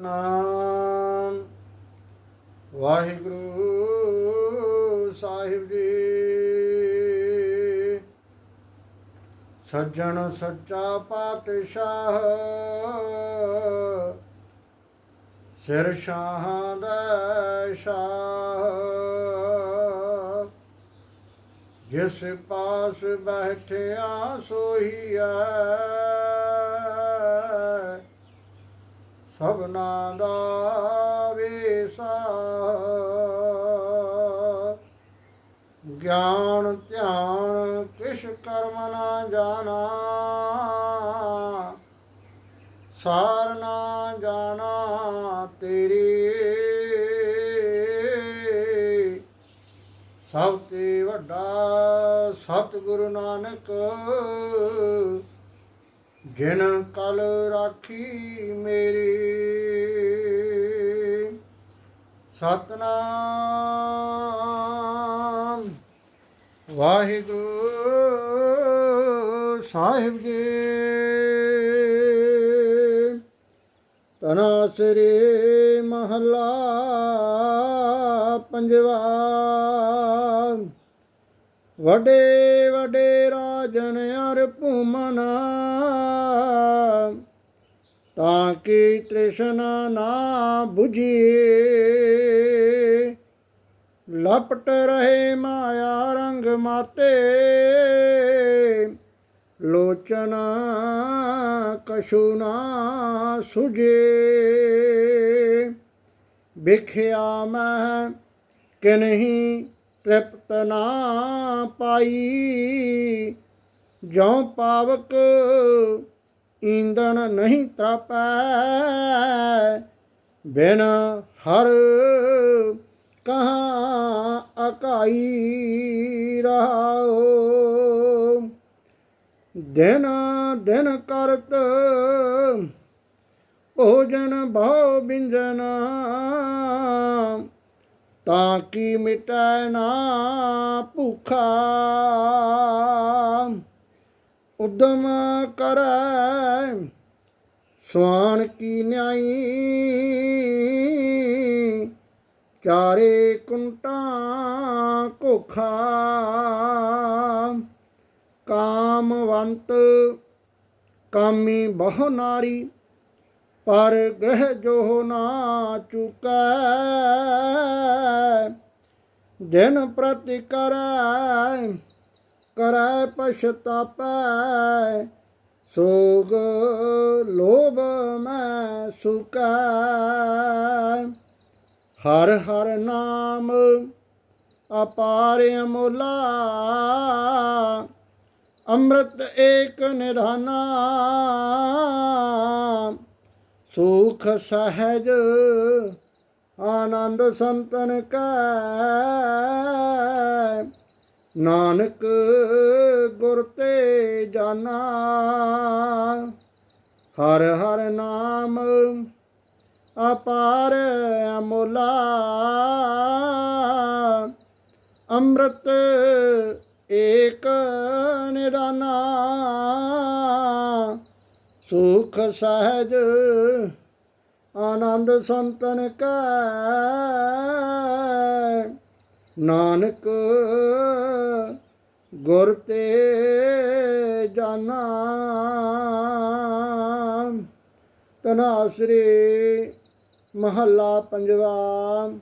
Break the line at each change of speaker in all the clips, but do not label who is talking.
ਨਾਮ। ਵਾਹਿਗੁਰੂ ਸਾਹਿਬ ਜੀ। ਸੱਜਣ ਸੱਚਾ ਪਾਤਸ਼ਾਹ। ਸਿਰ ਸ਼ਾਹਾਂ ਦਾ ਸ਼ਾਹ। ਜਿਸ ਪਾਸ ਬੈਠਿਆ ਸੋਹੀਆ ਸਭਨਾ ਦਾ ਵੇਸਾ। ਗਿਆਨ, ਧਿਆਨ, ਕਿਛ ਕਰਮ ਨਾ ਜਾਣਾ। ਸਾਰ ਨਾ ਜਾਣਾ ਤੇਰੀ। ਸਭ ਤੇ ਵੱਡਾ ਸਤਿਗੁਰੂ ਨਾਨਕ ਜਿਨ ਕਲ ਰਾਖੀ ਮੇਰੀ। ਸਤਨਾਮ। ਵਾਹਿਗੁਰੂ ਸਾਹਿਬ ਜੀ। ਤਨਾਸਰੇ ਮਹਲਾ ਪੰਜਵਾ। ਵਡੇ ਵਡੇ ਰਾਜਨ ਅਰ ਭੂਮਨਾ। ਤਾਂ ਕਿ ਤ੍ਰਿਸ਼ਨਾ ਨਾ 부ਝੀਏ ਲਪਟ ਰਹੇ ਮਾਇਆ ਰੰਗ ਮਾਤੇ। ਲੋਚਨ ਕਛੂ ਨਾ ਸੁਝੇ। ਵਿਖਿਆ ਮੈਂ ਕਿ ਨਹੀਂ ਤ੍ਰਿਪ ਤ੍ਰਿਪਤ ਨਾ ਪਾਈ। ਜਉ ਪਾਵਕ ਈਂਦਣ ਨਹੀਂ ਤ੍ਰਪੈ, ਬਿਨ ਹਰ ਕਹਾ ਅਕਾਈ ਰਹਾਓ ਦਿਨ ਦਿਨ ਕਰਤ ਭੋਜਨ ਭਾਉ ਬਿੰਜਨ ਤਾਂ ਕੀ ਮਿਟੈ ਨਾ ਭੁਖਾ? ਉਦਮ ਕਰੈ, ਸਵਾਨ ਕੀ ਨਿਆਈ? ਚਾਰੇ ਕੁੰਟਾਂ ਕੋਖਾ ਕਾਮਵੰਤ ਕਾਮੀ ਬਹੁ ਨਾਰੀ। ਪਰ ਗ੍ਰਹਿ ਜੋ ਨਾ ਚੁਕੈ, ਦਿਨ ਪ੍ਰਤੀ ਕਰੈ ਕਰੈ ਪਛਤਾਪੈ। ਸੋਗ ਲੋਭ ਮੈਂ ਸੁਕੈ। ਹਰ ਹਰ ਨਾਮ ਅਪਾਰ ਅਮੋਲਾ, ਅੰਮ੍ਰਿਤ ਏਕ ਨਿਧਾਨਾ। ਸੁਖ ਸਹਜ ਆਨੰਦ ਸੰਤਨ ਕੈ। ਨਾਨਕ ਗੁਰ ਤੇ ਜਾਨਾ। ਹਰ ਹਰ ਨਾਮ ਅਪਾਰ ਅਮੋਲਾ। ਅੰਮ੍ਰਿਤ ਏਕ ਨਿਦਾਨਾ। ਸੁਖ ਸਹਜ ਆਨੰਦ ਸੰਤਨ ਕੈ। ਨਾਨਕ ਗੁਰ ਤੇ ਜਾਨਾ। ਤਨਾਸਰੇ ਮਹੱਲਾ ਪੰਜਵਾ।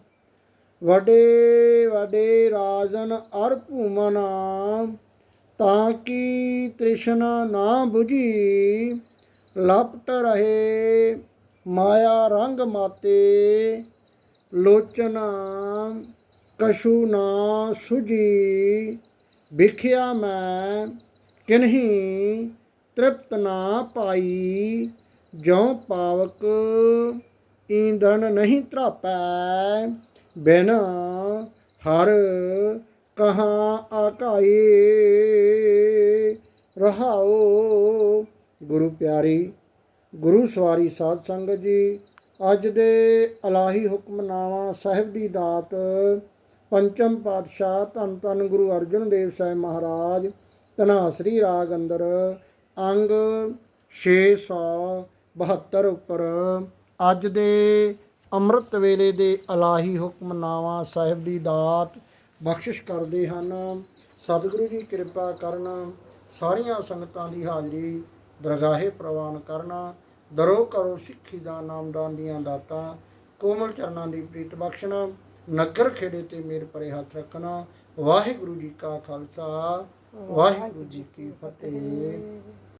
ਵਡੇ ਵਡੇ ਰਾਜਨ ਅਰ ਭੂਮਨਾ। ਤਾਂ ਕੀ ਤ੍ਰਿਸ਼ਨਾ ਨਾ 부ਜੀ ਲਪਟ ਰਹੇ, ਮਾਇਆ ਰੰਗ ਮਾਤੇ, ਲੋਚਨਾ ਕਸ਼ੂ ਨਾ ਸੁਜੀ ਵਿਖਿਆ ਮੈਂ ਕਿਨਹੀ ਤ੍ਰਿਪਤ ਨਾ ਪਾਈ, ਜਿਉ ਪਾਵਕ ਈਂਧਨ ਨਹੀਂ ਤਰਾਪੈ ਬਿਨ ਹਰ ਕਹਾ ਆਕਾਏ ਰਹਾਓ। ਗੁਰੂ ਪਿਆਰੀ, ਗੁਰੂ ਸਵਾਰੀ ਸਾਧ ਸੰਗਤ ਜੀ, ਅੱਜ ਦੇ ਅਲਾਹੀ ਹੁਕਮਨਾਮਾ ਸਾਹਿਬ ਦੀ ਦਾਤ ਪੰਚਮ ਪਾਤਸ਼ਾਹ ਧੰਨ ਧੰਨ ਗੁਰੂ ਅਰਜਨ ਦੇਵ ਸਾਹਿਬ ਮਹਾਰਾਜ ਧਨਾਸਰੀ ਰਾਗ ਅੰਦਰ, ਅੰਗ 672 ਉੱਪਰ, ਅੱਜ ਦੇ ਅੰਮ੍ਰਿਤ ਵੇਲੇ ਦੇ ਅਲਾਹੀ ਹੁਕਮਨਾਮਾ ਸਾਹਿਬ ਦੀ ਦਾਤ ਬਖਸ਼ਿਸ਼ ਕਰਦੇ ਹਨ। ਸਤਿਗੁਰੂ ਜੀ ਕਿਰਪਾ ਕਰਨ ਸਾਰੀਆਂ ਸੰਗਤਾਂ ਦੀ ਹਾਜ਼ਰੀ ਦਰਗਾਹੇ ਪ੍ਰਵਾਨ ਕਰਨਾ ਦਰੋ ਕਰੋ ਸਿੱਖੀ ਦਾ ਨਾਮਦਾਨ ਦੀਆਂ ਦਾਤਾਂ, ਕੋਮਲ ਚਰਨਾਂ ਦੀ ਪ੍ਰੀਤ ਬਖਸ਼ਣਾ, ਨਗਰ ਖੇੜੇ ਤੇ ਮੇਰ ਪਰੇ ਹੱਥ ਰੱਖਣਾ। ਵਾਹਿਗੁਰੂ ਜੀ ਕਾ ਖਾਲਸਾ, ਵਾਹਿਗੁਰੂ ਜੀ ਕੀ ਫਤਿਹ।